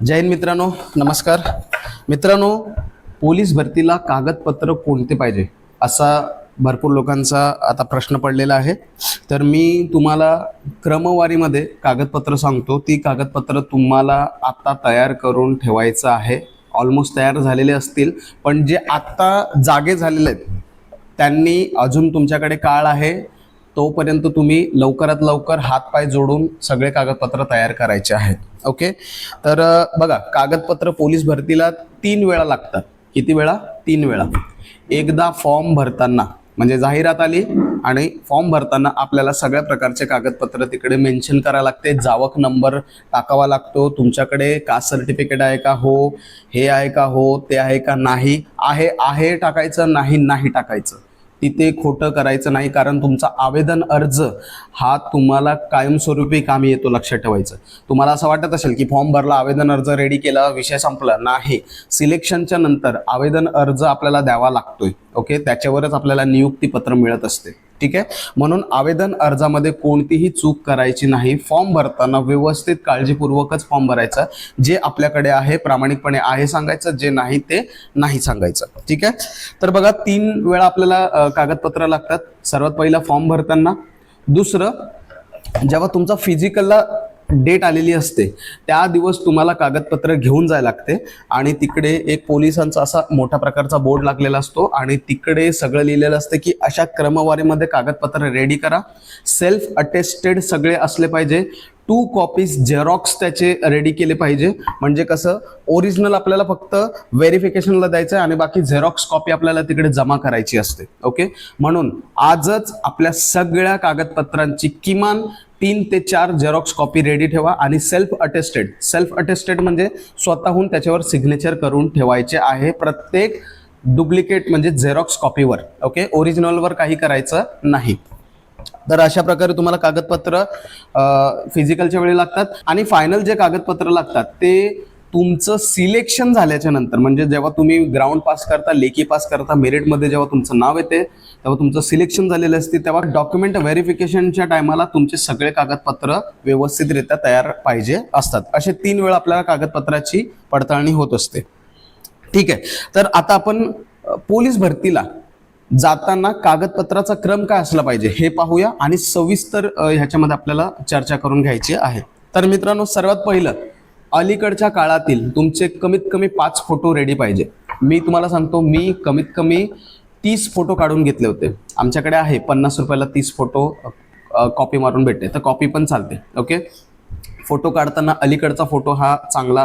जय हिंद मित्रांनो नमस्कार. मित्रांनो पोलीस भरतीला कागदपत्र कोणते पाहिजे? असा भरपूर लोकांचा आता प्रश्न पडलेला आहे. तर मी तुम्हाला क्रमवारीमध्ये कागदपत्र सांगतो. ती कागदपत्र तुम्हाला आत्ता तयार करून ठेवायचं आहे. ऑलमोस्ट तयार झालेले असतील. पण जे आत्ता जागे झालेले आहेत त्यांनी अजून तुमच्याकडे काळ आहे. तोपर्यंत तुम्ही लवकरात लवकर हातपाय जोडून सगळे कागदपत्र तयार करायचे आहेत. ओके तर बघा कागदपत्र पोलीस भरतीला तीन वेळा लागतात. किती वेळा? तीन वेळा. एकदा फॉर्म भरताना म्हणजे जाहिरात आली आणि फॉर्म भरताना आपल्याला सगळ्या प्रकारचे कागदपत्र तिकडे मेन्शन करावं लागते. जावक नंबर टाकावा लागतो. तुमच्याकडे कास्ट सर्टिफिकेट आहे का? हो. हे आहे का? हो. ते आहे का? नाही. आहे आहे टाकायचं नाही नाही टाकायचं. तिथे खोटं करायचं नाही कारण तुमचा आवेदन अर्ज हा तुम्हाला कायमस्वरूपी कामी येतो लक्षात ठेवायचं. तुम्हाला असं वाटत असेल की फॉर्म भरला आवेदन अर्ज रेडी केला विषय संपला. नाही. सिलेक्शनच्या नंतर आवेदन अर्ज आपल्याला द्यावा लागतोय. ओके? त्याच्यावरच आपल्याला नियुक्तीपत्र मिळत असते. ठीक आहे? म्हणून आवेदन अर्जामध्ये कोणतीही चूक करायची नाही. फॉर्म भरताना व्यवस्थित काळजीपूर्वकच फॉर्म भरायचा. जे आपल्याकडे आहे प्रामाणिकपणे आहे सांगायचं जे नाही ते नाही सांगायचं. ठीक आहे? तर बघा तीन वेळा आपल्याला कागदपत्र लागतात. सर्वात पहिला फॉर्म भरताना. दुसरं जेव्हा तुमचा फिजिकलला डेट आलेली असते. त्या दिवस तुम्हाला कागदपत्र घेऊन जायला लागते. आणि तिकडे एक पोलिसांचा असा मोठ्या प्रकारचा बोर्ड लागलेला असतो. आणि तिकडे सगळं लिहिलेलं असतं की अशा क्रमवारीमध्ये कागदपत्र रेडी करा. सेल्फ अटेस्टेड सगळे असले पाहिजे. टू कॉपीज झेरॉक्स त्याचे रेडी केले पाहिजे. म्हणजे कसं ओरिजिनल आपल्याला फक्त व्हेरिफिकेशनला द्यायचं आहे आणि बाकी झेरॉक्स कॉपी आपल्याला तिकडे जमा करायची असते. ओके म्हणून आजच आपल्या सगळ्या कागदपत्रांची किमान तीन ते चार झेरॉक्स कॉपी रेडी ठेवा आणि सेल्फ अटेस्टेड सेल्फ अटेस्टेड म्हणजे स्वतःहून त्याच्यावर सिग्नेचर करून ठेवायचे आहे प्रत्येक डुप्लिकेट म्हणजे झेरॉक्स कॉपीवर ओके ओरिजिनलवर काही करायचं नाही. तर अशा प्रकारे तुम्हाला कागदपत्र फिजिकलच्या वेळी लागतात. आणि फायनल जे कागदपत्र लागतात ते तुमचं सिलेक्शन झाल्याच्यानंतर म्हणजे जेव्हा तुम्ही ग्राउंड पास करता लेखी पास करता मेरिटमध्ये जेव्हा तुमचं नाव येते तेव्हा तुमचं सिलेक्शन झालेलं असते तेव्हा डॉक्युमेंट व्हेरिफिकेशनच्या टायमाला तुमचे सगळे कागदपत्र व्यवस्थितरित्या तयार पाहिजे असतात. असे तीन वेळा आपल्याला कागदपत्राची पडताळणी होत असते. ठीक आहे. तर आता आपण पोलीस भरतीला जाताना कागदपत्राचा क्रम काय असला पाहिजे हे पाहूया आणि सविस्तर ह्याच्यामध्ये आपल्याला चर्चा करून घ्यायची आहे. तर मित्रांनो सर्वात पहिलं अलीकडच्या काळातील तुमचे कमीत कमी पाच फोटो रेडी पाहिजे. मी तुम्हाला सांगतो मी कमीत कमी तीस फोटो काढून घेतले होते. आमच्याकडे आहे पन्नास रुपयाला तीस फोटो कॉपी मारून भेटते. तर कॉपी पण चालते ओके फोटो काढताना अलीकडचा फोटो हा चांगला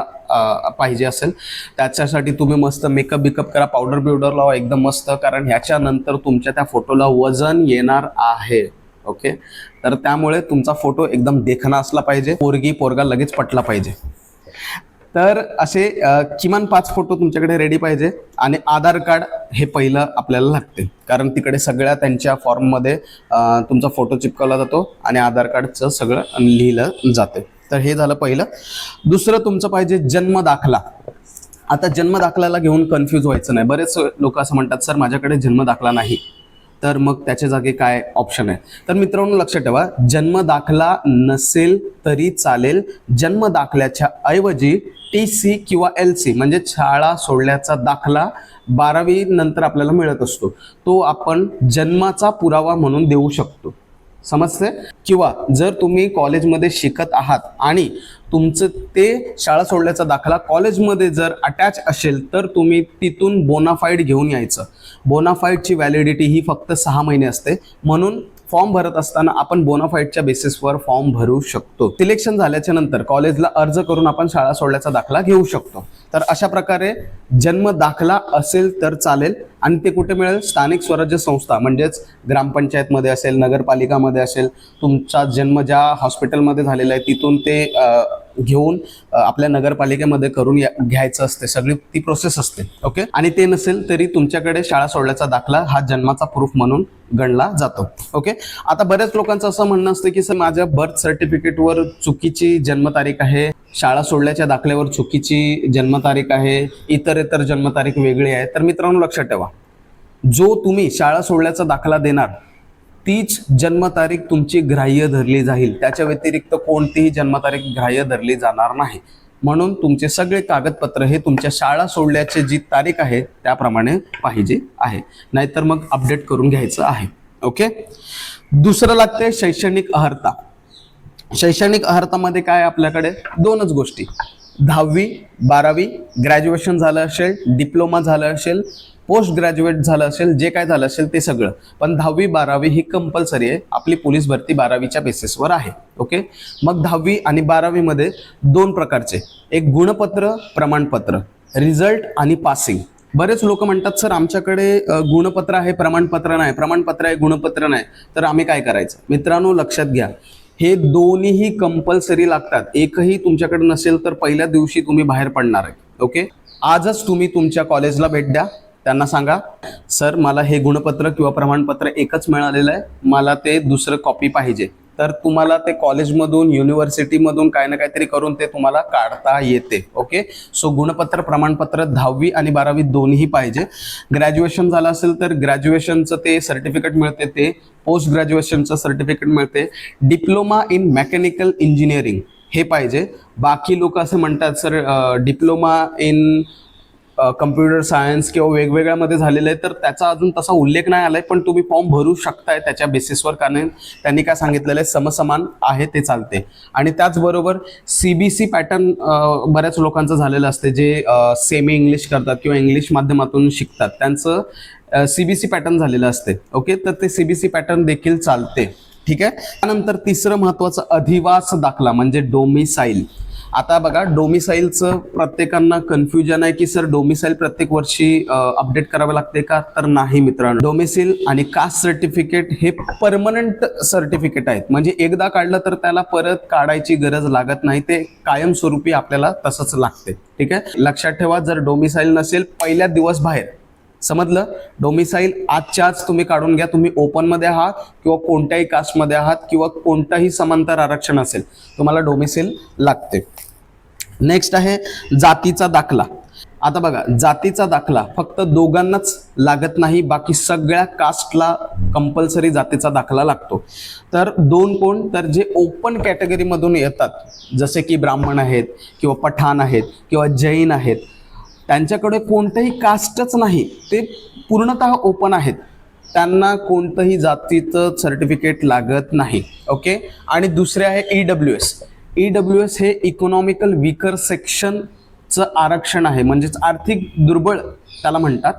पाहिजे असेल. त्याच्यासाठी तुम्ही मस्त मेकअप बिकअप करा पावडर बिवडर लावा एकदम मस्त. कारण ह्याच्यानंतर तुमच्या त्या फोटोला वजन येणार आहे. ओके तर त्यामुळे तुमचा फोटो एकदम देखणा असला पाहिजे. पोरगी पोरगा लगेच पटला पाहिजे. तर असे किमान पाच फोटो तुमच्याकडे रेडी पाहिजे. आणि आधार कार्ड हे पहिलं आपल्याला लागते. कारण तिकडे सगळ्या त्यांच्या फॉर्ममध्ये तुमचा फोटो चिपकवला जातो. आणि आधार कार्डचं सगळं लिहिलं जाते. तर हे झालं पहिलं. दुसरं तुमचं पाहिजे जन्म दाखला. आता जन्म दाखल्याला घेऊन कन्फ्यूज व्हायचं नाही. बरेच लोक असं म्हणतात सर माझ्याकडे जन्म दाखला नाही. तर मग त्याच्या जागी काय ऑप्शन आहे? तर मित्रांनो लक्षात ठेवा. जन्म दाखला नसेल तरी चालेल. जन्म दाखल्याच्या ऐवजी टी सी किंवा एल सी म्हणजे शाळा सोडल्याचा दाखला बारावी नंतर आपल्याला मिळत असतो. तो आपण जन्माचा पुरावा म्हणून देऊ शकतो. समजते किंवा जर तुम्ही कॉलेजमध्ये शिकत आहात आणि तुमचं ते शाळा सोडल्याचा दाखला कॉलेजमध्ये जर अटॅच असेल तर तुम्ही तिथून बोनाफाईड घेऊन यायचं. बोनाफाईडची व्हॅलिडिटी ही फक्त सहा महिने असते. म्हणून फॉर्म भरत असताना आपण बोनाफाईडच्या बेसिसवर फॉर्म भरू शकतो. सिलेक्शन झाल्याच्यानंतर कॉलेजला अर्ज करून आपण शाळा सोडल्याचा दाखला घेऊ शकतो. तर अशा प्रकारे जन्म दाखला असेल तर चालेल आणि ते कुठे मिळेल? स्थानिक स्वराज्य संस्था म्हणजेच ग्रामपंचायतमध्ये असेल नगरपालिकामध्ये असेल तुमचा जन्म ज्या हॉस्पिटलमध्ये झालेला आहे तिथून ते घेऊन आपल्या नगरपालिकेमध्ये करून घ्यायचं असते. सगळी ती प्रोसेस असते ओके आणि ते नसेल तरी तुमच्याकडे शाळा सोडल्याचा दाखला हा जन्माचा प्रूफ म्हणून गणला जातो ओके आता बऱ्याच लोकांचं असं म्हणणं असतं की सर माझ्या बर्थ सर्टिफिकेटवर चुकीची जन्मतारीख आहे. शाळा सोडल्याच्या दाखल्यावर चुकीची जन्मतारीख आहे. इतर इतर जन्मतारीख वेगळी आहे. तर मित्रांनो लक्षात ठेवा. जो तुम्ही शाळा सोडल्याचा दाखला देणार तीच जन्मतारीख तुमची ग्राह्य धरली जाईल. त्याच्या व्यतिरिक्त कोणतीही जन्मतारीख ग्राह्य धरली जाणार नाही. म्हणून तुमचे सगळे कागदपत्र हे तुमच्या शाळा सोडल्याची जी तारीख आहे त्याप्रमाणे पाहिजे आहे. नाहीतर मग अपडेट करून घ्यायचं आहे. ओके? दुसरं लागते शैक्षणिक अर्हता शैक्षणिक अर्हतामध्ये काय आहे आपल्याकडे? दोनच गोष्टी. दहावी बारावी ग्रॅज्युएशन झालं असेल डिप्लोमा झालं असेल पोस्ट ग्रॅज्युएट झालं असेल जे काय झालं असेल ते सगळं. पण दहावी बारावी ही कंपल्सरी आहे. आपली पोलीस भरती बारावीच्या बेसिसवर आहे. ओके? मग दहावी आणि बारावीमध्ये दोन प्रकारचे. एक गुणपत्र प्रमाणपत्र. रिझल्ट आणि पासिंग. बरेच लोक म्हणतात सर आमच्याकडे गुणपत्र आहे प्रमाणपत्र नाही. प्रमाणपत्र आहे गुणपत्र नाही. तर आम्ही काय करायचं? मित्रांनो लक्षात घ्या. हे दोन्हीही कंपल्सरी लागतात. एकही तुमच्याकडे नसेल तर पहिल्या दिवशी तुम्ही बाहेर पडणार आहे. ओके? आजच तुम्ही तुमच्या कॉलेजला भेट द्या. त्यांना सांगा सर मला हे गुणपत्र किंवा प्रमाणपत्र एकच मिळालेलं आहे. मला ते दुसरं कॉपी पाहिजे. तर तुम्हाला ते कॉलेजमधून युनिव्हर्सिटीमधून काही ना काहीतरी करून ते तुम्हाला काढता येते. ओके सो गुणपत्र प्रमाणपत्र दहावी आणि बारावी दोन्ही पाहिजे. ग्रॅज्युएशन झालं असेल तर ग्रॅज्युएशनचं ते सर्टिफिकेट मिळते ते पोस्ट ग्रॅज्युएशनचं सर्टिफिकेट मिळते. डिप्लोमा इन मेकॅनिकल इंजिनिअरिंग हे पाहिजे. बाकी लोक असं म्हणतात sir diploma in computer science किंवा वेगवेगळ्यामध्ये झालेलं आहे तर त्याचा अजून तसा उल्लेख नाही आलाय पण तुम्ही फॉर्म भरू शकताय त्याच्या बेसिसवर कारण त्यांनी काय सांगितलेलं आहे समसमान आहे ते चालते आणि त्याचबरोबर सी बी सी पॅटर्न बऱ्याच लोकांचं झालेलं असते जे सेमी इंग्लिश करतात किंवा इंग्लिश माध्यमातून शिकतात. त्यांचं सी बी सी पॅटर्न झालेलं असते ओके तर ते सी बी सी पॅटर्न देखील चालते ठीक आहे? त्यानंतर तिसरं महत्वाचं अधिवास दाखला म्हणजे डोमिसाईल आता बघा डोमिसाईलचं प्रत्येकांना कन्फ्युजन आहे की सर डोमिसाईल प्रत्येक वर्षी अपडेट करावं लागते का? तर नाही मित्रांनो. डोमिसाईल आणि कास्ट सर्टिफिकेट हे परमनंट सर्टिफिकेट आहेत. म्हणजे एकदा काढलं तर त्याला परत काढायची गरज लागत नाही. ते कायमस्वरूपी आपल्याला तसंच लागते. ठीक आहे? लक्षात ठेवा जर डोमिसाईल नसेल पहिल्या दिवस बाहेर. समजलं? डोमिसाईल आजच्या आज तुम्ही काढून घ्या. तुम्ही ओपनमध्ये आहात किंवा कोणत्याही कास्टमध्ये आहात किंवा कोणताही समांतर आरक्षण असेल तुम्हाला डोमिसाईल लागते. नेक्स्ट आहे जातीचा दाखला. आता बघा जातीचा दाखला फक्त दोघांनाच लागत नाही बाकी सगळ्या कास्टला कंपल्सरी जातीचा दाखला लागतो. तर दोन कोण? तर जे ओपन कॅटेगरीमधून येतात जसे की ब्राह्मण आहेत किंवा पठाण आहेत किंवा जैन आहेत त्यांच्याकडे कोणतंही कास्टच नाही. ते पूर्णतः ओपन आहेत. त्यांना कोणतंही जातीचं सर्टिफिकेट लागत नाही. ओके आणि दुसरे आहे E W S E W S हे इकॉनॉमिकल विकर सेक्शनचं आरक्षण आहे. म्हणजेच आर्थिक दुर्बळ त्याला म्हणतात.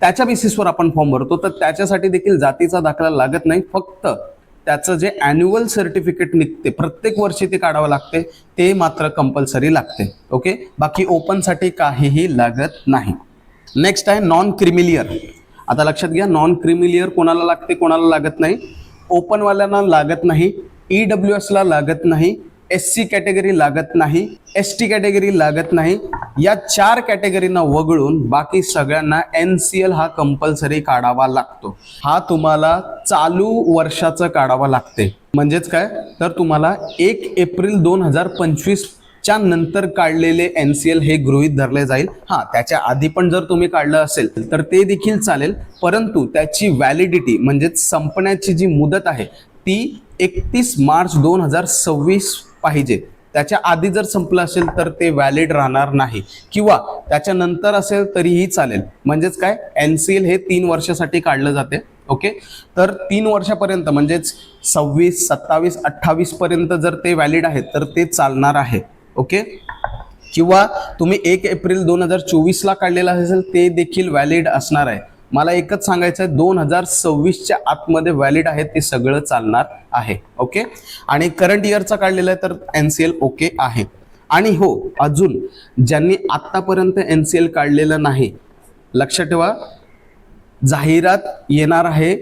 त्याच्या बेसिसवर आपण फॉर्म भरतो. तर त्याच्यासाठी देखील जातीचा दाखला लागत नाही. फक्त त्याचं जे ॲन्युअल सर्टिफिकेट निघते प्रत्येक वर्षी ते काढावं लागते ते मात्र कंपल्सरी लागते ओके बाकी ओपनसाठी काहीही लागत नाही. नेक्स्ट आहे नॉन क्रिमिलियर आता लक्षात घ्या नॉन क्रिमिलियर कोणाला लागते कोणाला लागत नाही? ओपनवाल्यांना लागत नाही ई डब्ल्यू एसला लागत नाही एस सी कॅटेगरी लागत नाही एस टी कॅटेगरी लागत नाही. या चार कॅटेगरीना वगळून बाकी सगळ्यांना एन सी एल हा कंपल्सरी काढावा लागतो. हा तुम्हाला चालू वर्षाचं काढावा लागते. म्हणजेच काय? तर तुम्हाला एक एप्रिल दोन हजार पंचवीस च्या नंतर काढलेले एन सी एल हे गृहीत धरले जाईल. हा त्याच्या आधी पण जर तुम्ही काढलं असेल तर ते देखील चालेल. परंतु त्याची व्हॅलिडिटी म्हणजेच संपण्याची जी मुदत आहे ती एकतीस मार्च दोन हजार सव्वीस पाहिजे. त्याच्या आधी जर संपलं असेल तर ते व्हॅलिड राहणार नाही. किंवा त्याच्यानंतर असेल तरीही चालेल. म्हणजेच काय? एन सी एल हे तीन वर्षासाठी काढलं जाते. ओके तर तीन वर्षापर्यंत म्हणजेच सव्वीस सत्तावीस अठ्ठावीस पर्यंत जर ते व्हॅलिड आहे तर ते चालणार आहे. ओके किंवा तुम्ही एक एप्रिल दोन हजार चोवीसला काढलेलं असेल ते देखील व्हॅलिड असणार आहे. मला एकच सांगायचं आहे दोन हजार सव्वीसच्या आतमध्ये व्हॅलिड आहे ते सगळं चालणार आहे ओके आणि करंट इयरचा काढलेला आहे तर एन सी एल ओके आहे. आणि हो अजून ज्यांनी आत्तापर्यंत एन सी एल काढलेलं नाही लक्षात ठेवा जाहिरात येणार आहे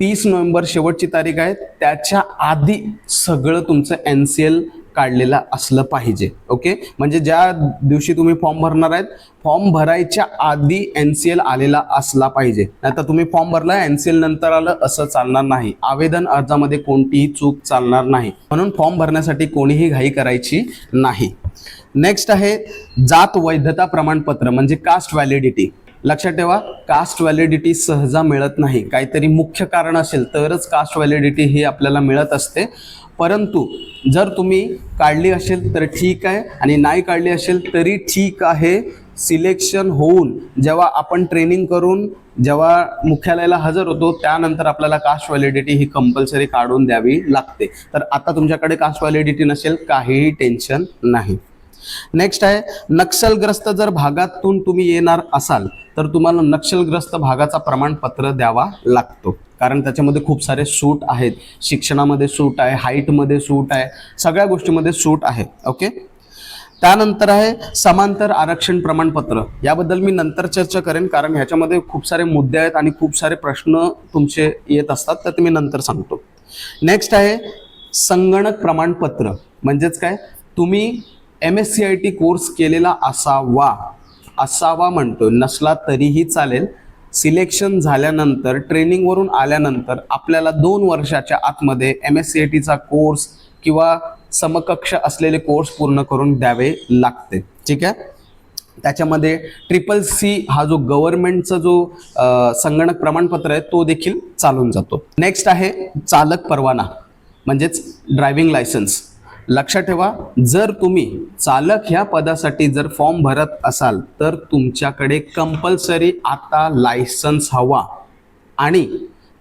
तीस नोव्हेंबर शेवटची तारीख आहे त्याच्या आधी सगळं तुमचं एन सी एल काढलेला असलं पाहिजे ओके? म्हणजे ज्या दिवशी तुम्ही फॉर्म भरणार आहेत फॉर्म भरायच्या आधी एन सी एल आलेला असला पाहिजे. नाहीतर तुम्ही फॉर्म भरला एन सी एल नंतर आलं असं चालणार नाही. आवेदन अर्जामध्ये कोणतीही चूक चालणार नाही. म्हणून फॉर्म भरण्यासाठी कोणीही घाई करायची नाही. नेक्स्ट आहे जात वैधता प्रमाणपत्र म्हणजे कास्ट व्हॅलिडिटी लक्षात ठेवा कास्ट व्हॅलिडिटी सहजा मिळत नाही. काहीतरी मुख्य कारण असेल तरच कास्ट व्हॅलिडिटी ही आपल्याला मिळत असते. परंतु जर तुम्ही काढली असेल तर ठीक आहे आणि नाही काढली असेल तरी ठीक आहे. सिलेक्शन होऊन जेव्हा आपण ट्रेनिंग करून जेव्हा मुख्यालयाला हजर होतो त्यानंतर आपल्याला कास्ट व्हॅलिडिटी ही कंपल्सरी काढून द्यावी लागते. तर आता तुमच्याकडे कास्ट व्हॅलिडिटी नसेल काहीही टेन्शन नाही. नेक्स्ट आहे नक्षलग्रस्त जर भागातून तुम्ही येणार असाल तर तुम्हाला नक्षलग्रस्त भागाचा प्रमाणपत्र द्यावा लागतो. कारण त्याच्यामध्ये खूप सारे सूट आहेत. शिक्षणामध्ये सूट आहे हाईटमध्ये सूट आहे सगळ्या गोष्टीमध्ये सूट आहे. ओके त्यानंतर आहे समांतर आरक्षण प्रमाणपत्र. याबद्दल मी नंतर चर्चा करेन कारण ह्याच्यामध्ये खूप सारे मुद्दे आहेत आणि खूप सारे प्रश्न तुमचे येत असतात तर ते मी नंतर सांगतो. नेक्स्ट आहे संगणक प्रमाणपत्र. म्हणजेच काय? तुम्ही M S C I T course केलेला असावा. असावा म्हणतो नसला तरीही चालेल. सिलेक्शन झाल्यानंतर ट्रेनिंगवरून आल्यानंतर आपल्याला दोन वर्षाच्या आतमध्ये एम एस सी आय टीचा कोर्स किंवा समकक्ष असलेले कोर्स पूर्ण करून द्यावे लागते. ठीक आहे? त्याच्यामध्ये ट्रिपल सी हा जो गव्हर्नमेंटचा जो संगणक प्रमाणपत्र आहे तो देखील चालून जातो. नेक्स्ट आहे चालक परवाना म्हणजेच ड्रायव्हिंग लायसन्स लक्षात ठेवा जर तुम्ही चालक ह्या पदासाठी जर फॉर्म भरत असाल तर तुमच्याकडे कंपल्सरी आता लायसन्स हवा. आणि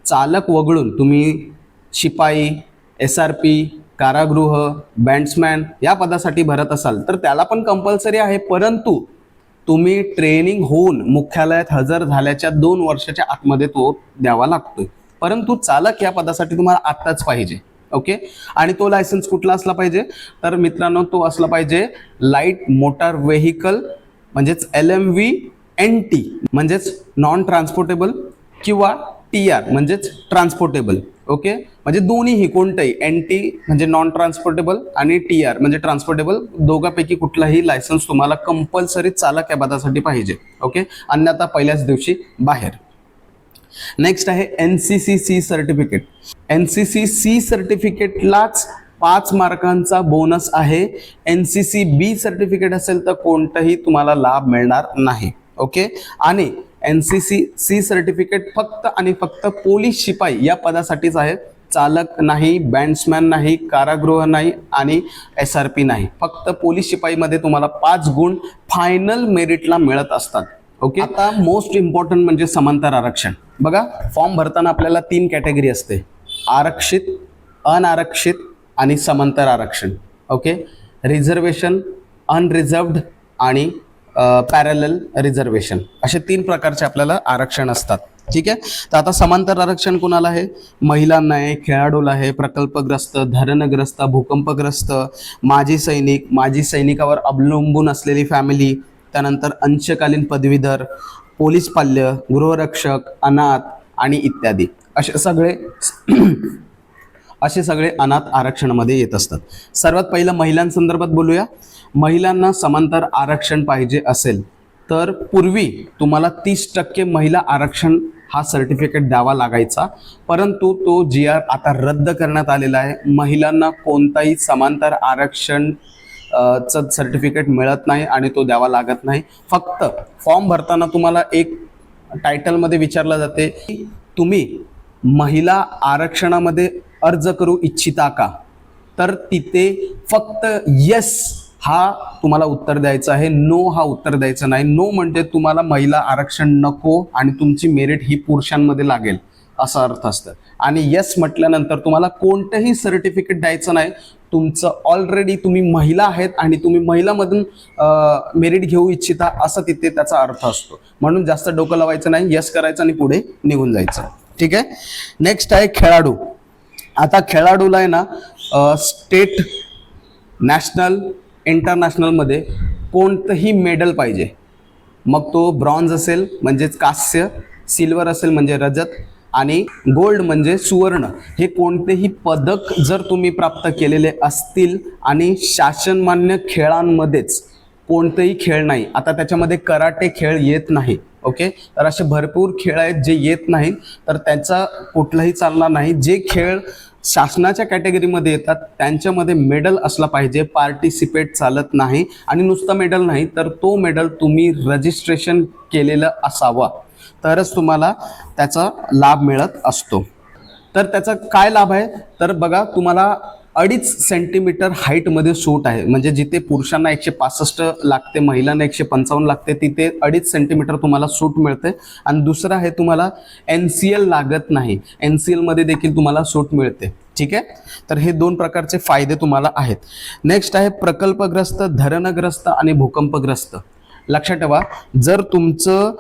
चालक वगळून तुम्ही शिपाई एस आर पी कारागृह बँड्समॅन या पदासाठी भरत असाल तर त्याला पण कंपल्सरी आहे. परंतु तुम्ही ट्रेनिंग होऊन मुख्यालयात हजर झाल्याच्या दोन वर्षाच्या आतमध्ये तो द्यावा लागतोय. परंतु चालक या पदासाठी तुम्हाला आत्ताच पाहिजे. ओके? आणि तो लायसन्स कुठला असला पाहिजे? तर मित्रांनो तो असला पाहिजे लाइट मोटार व्हेकल म्हणजेच L M V N T म्हणजेच नॉन ट्रान्सपोर्टेबल किंवा टी आर म्हणजेच ट्रान्सपोर्टेबल ओके? म्हणजे दोन्हीही कोणतंही एन टी म्हणजे नॉन ट्रान्सपोर्टेबल आणि टी आर म्हणजे ट्रान्सपोर्टेबल दोघांपैकी कुठलाही लायसन्स तुम्हाला कंपल्सरी चालक या पदासाठी पाहिजे ओके? अन्यथा पहिल्याच दिवशी बाहेर. नेक्स्ट आहे N C C C certificate N C C C सर्टिफिकेटलाच पाच मार्कांचा बोनस आहे. N C C B certificate असेल तर कोणताही तुम्हाला लाभ मिळणार नाही. ओके आणि N C C C certificate फक्त आणि फक्त पोलीस शिपाई या पदासाठीच आहे. चालक नाही बँड्समॅन नाही कारागृह नाही आणि एस आर पी नाही. फक्त पोलीस शिपाईमध्ये तुम्हाला पाच गुण फायनल मेरिटला मिळत असतात. ओके आता मोस्ट इम्पॉर्टंट म्हणजे समांतर आरक्षण. बघा फॉर्म भरताना आपल्याला तीन कॅटेगरी असते. आरक्षित अनारक्षित आणि समांतर आरक्षण. ओके रिझर्वेशन अनरिझर्वड आणि पॅरल रिझर्वेशन असे तीन प्रकारचे आपल्याला आरक्षण असतात. ठीक आहे? तर आता समांतर आरक्षण कोणाला आहे? महिलांना आहे खेळाडूला आहे प्रकल्पग्रस्त धरणग्रस्त भूकंपग्रस्त माजी सैनिक माजी सैनिकावर अवलंबून असलेली फॅमिली त्यानंतर अंशकालीन पदवीधर पोलीस पाल्य गृहरक्षक अनाथ आणि इत्यादी. असे सगळे असे सगळे अनाथ आरक्षणामध्ये येत असतात. सर्वात पहिलं महिलांसंदर्भात बोलूया. महिलांना समांतर आरक्षण पाहिजे असेल तर पूर्वी तुम्हाला तीस टक्के महिला आरक्षण हा सर्टिफिकेट द्यावा लागायचा. परंतु तो जी आर आता रद्द करण्यात आलेला आहे. महिलांना कोणताही समांतर आरक्षण चं सर्टिफिकेट मिळत नाही आणि तो द्यावा लागत नाही. फक्त फॉर्म भरताना तुम्हाला एक टायटलमध्ये विचारलं जाते की तुम्ही महिला आरक्षणामध्ये अर्ज करू इच्छिता का? तर तिथे फक्त येस हा तुम्हाला उत्तर द्यायचं आहे. नो हा उत्तर द्यायचं नाही. नो म्हणजे तुम्हाला महिला आरक्षण नको आणि तुमची मेरिट ही पुरुषांमध्ये लागेल. असा अर्थ असतं. आणि येस म्हटल्यानंतर तुम्हाला कोणतंही सर्टिफिकेट द्यायचं नाही. तुमचं ऑलरेडी तुम्ही महिला आहेत आणि तुम्ही महिलामधून मेरिट घेऊ इच्छिता असं तिथे त्याचा अर्थ असतो. म्हणून जास्त डोकं लावायचं नाही. यस करायचं आणि पुढे निघून जायचं. ठीक आहे? नेक्स्ट आहे खेळाडू. आता खेळाडूला आहे ना स्टेट नॅशनल इंटरनॅशनलमध्ये कोणतंही मेडल पाहिजे. मग तो ब्रॉन्झ असेल म्हणजेच कांस्य सिल्वर असेल म्हणजे रजत आणि गोल्ड म्हणजे सुवर्ण. हे कोणतेही पदक जर तुम्ही प्राप्त केलेले असतील आणि शासनमान्य खेळांमध्येच कोणतेही खेळ नाही आता त्याच्यामध्ये कराटे खेळ येत नाही. ओके? तर असे भरपूर खेळ आहेत जे येत नाहीत. तर त्याचा कुठलाही चालणार नाही. जे खेळ शासनाच्या कॅटेगरीमध्ये येतात त्यांच्यामध्ये मेडल असला पाहिजे. पार्टिसिपेट चालत नाही. आणि नुसतं मेडल नाही तर तो मेडल तुम्ही रजिस्ट्रेशन केलेलं असावा. तरच तुम्हाला त्याचा लाभ मिळत असतो. तर त्याचा काय लाभ आहे? तर बघा तुम्हाला अडीच सेंटीमीटर हाईटमध्ये सूट आहे. म्हणजे जिथे पुरुषांना एकशे पासष्ट लागते महिलांना एकशे पंचावन्न लागते तिथे अडीच सेंटीमीटर तुम्हाला सूट मिळते. आणि दुसरं आहे तुम्हाला एन सी एल लागत नाही. एन सी एलमध्ये देखील तुम्हाला सूट मिळते. ठीक आहे? तर हे दोन प्रकारचे फायदे तुम्हाला आहेत. नेक्स्ट आहे प्रकल्पग्रस्त धरणग्रस्त आणि भूकंपग्रस्त. लक्षात ठेवा जर तुमचं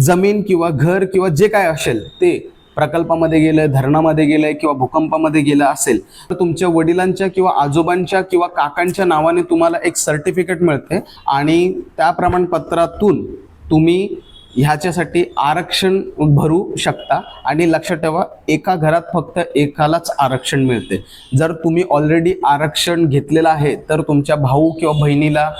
जमीन किंवा घर किंवा जे काय असेल ते प्रकल्पामध्ये गेलं धरणामध्ये गेलंय किंवा भूकंपामध्ये गेलं असेल तर तुमच्या वडिलांच्या किंवा आजोबांच्या किंवा काकांच्या नावाने तुम्हाला एक सर्टिफिकेट मिळते आणि त्या प्रमाणपत्रातून तुम्ही ह्याच्यासाठी आरक्षण भरू शकता आणि लक्षात ठेवा एका घरात फक्त एकालाच आरक्षण मिळते. जर तुम्ही ऑलरेडी आरक्षण घेतलेलं आहे तर तुमच्या भाऊ किंवा बहिणीला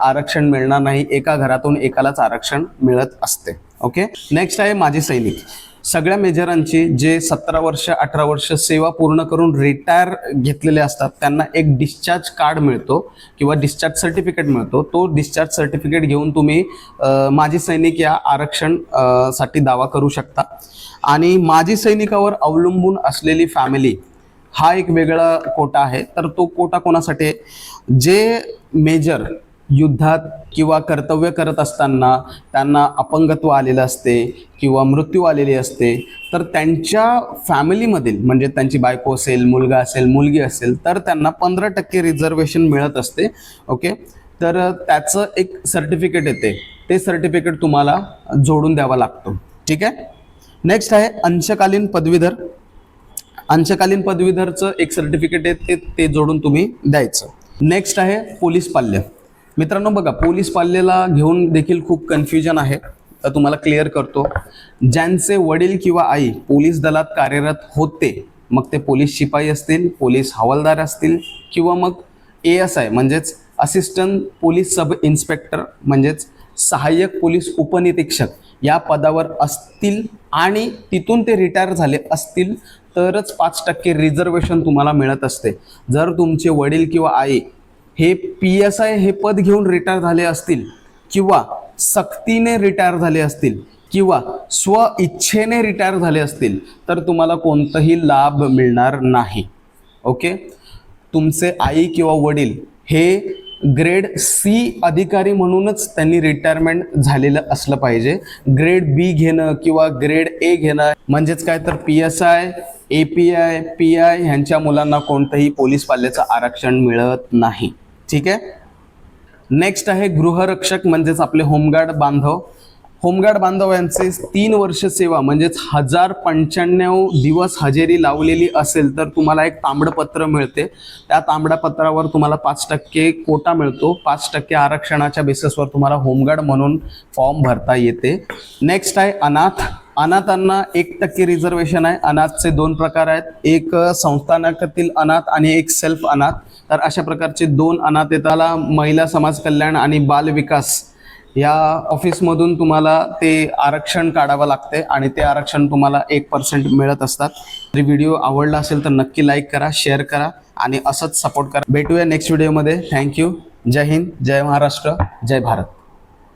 आरक्षण मिळणार नाही एका घरातून एकालाच आरक्षण मिळत असते. ओके नेक्स्ट आहे माझे सैनिक. सगळ्या मेजरांची जे सतरा वर्ष अठरा वर्ष सेवा पूर्ण करून रिटायर घेतलेले असतात त्यांना एक डिस्चार्ज कार्ड मिळतो किंवा डिस्चार्ज सर्टिफिकेट मिळतो. तो डिस्चार्ज सर्टिफिकेट घेऊन तुम्ही माजी सैनिक या आरक्षणसाठी दावा करू शकता. आणि माजी सैनिकावर अवलंबून असलेली फॅमिली हा एक वेगळा कोटा आहे. तर तो कोटा कोणासाठी जे मेजर युद्धात किंवा कर्तव्य करत असताना त्यांना अपंगत्व आलेलं असते किंवा मृत्यू आलेली असते तर त्यांच्या फॅमिलीमधील म्हणजे त्यांची बायको असेल मुलगा असेल मुलगी असेल तर त्यांना पंधरा टक्के रिझर्वेशन मिळत असते. ओके तर त्याचं एक सर्टिफिकेट येते. ते सर्टिफिकेट तुम्हाला जोडून द्यावा लागतो. ठीक आहे? नेक्स्ट आहे अंशकालीन पदवीधर. अंशकालीन पदवीधरचं एक सर्टिफिकेट आहे ते ते जोडून तुम्ही द्यायचं. नेक्स्ट आहे पोलीस पाल्य. मित्रांनो बघा पोलीस पाल्याला घेऊन देखील खूप कन्फ्युजन आहे. तर तुम्हाला क्लिअर करतो. ज्यांचे वडील किंवा आई पोलीस दलात कार्यरत होते मग ते पोलीस शिपाई असतील पोलीस हवालदार असतील किंवा मग ए एस आय म्हणजेच असिस्टंट पोलीस सब इन्स्पेक्टर म्हणजेच सहाय्यक पोलीस उपनिरीक्षक या पदावर असतील आणि तिथून ते रिटायर झाले असतील तरच पाच टक्के रिझर्वेशन तुम्हाला मिळत असते. जर तुमचे वडील किंवा आई हे पी एस आय हे पद घेऊन रिटायर झाले असतील किंवा सक्तीने रिटायर झाले असतील किंवा स्व इच्छेने रिटायर झाले असतील तर तुम्हाला कोणताही लाभ मिळणार नाही. ओके तुमचे आई किंवा वडील हे ग्रेड सी अधिकारी म्हणूनच त्यांनी रिटायरमेंट झालेलं असलं पाहिजे. ग्रेड बी घेणं किंवा ग्रेड ए घेणं म्हणजेच काय तर P S I A P I P I ह्यांच्या मुलांना कोणतंही पोलीस पाल्याचं आरक्षण मिळत नाही. ठीक आहे? नेक्स्ट आहे गृहरक्षक म्हणजेच आपले होमगार्ड बांधव. होमगार्ड बांधव यांचे तीन वर्ष सेवा म्हणजेच हजार पंच्याण्णव दिवस हजेरी लावलेली असेल तर तुम्हाला एक तांबडपत्र मिळते. त्या तांबडपत्रावर तुम्हाला पाच टक्के कोटा मिळतो. पाच टक्के आरक्षणाच्या बेसिसवर तुम्हाला होमगार्ड म्हणून फॉर्म भरता येते. नेक्स्ट आहे अनाथ. अनाथांना एक टक्के रिझर्वेशन आहे. अनाथचे दोन प्रकार आहेत. एक संस्थानकातील अनाथ आणि एक सेल्फ अनाथ. तर अशा प्रकारचे दोन अनाथ येताला महिला समाज कल्याण आणि बाल विकास. या ऑफिसमधून तुम्हाला ते आरक्षण काढावं लागते आणि ते आरक्षण तुम्हाला एक पर्सेंट मिळत असतात. जर व्हिडिओ आवडला असेल तर नक्की लाईक करा शेअर करा आणि असंच सपोर्ट करा. भेटूया नेक्स्ट व्हिडिओमध्ये थँक्यू जय हिंद जय महाराष्ट्र जय भारत.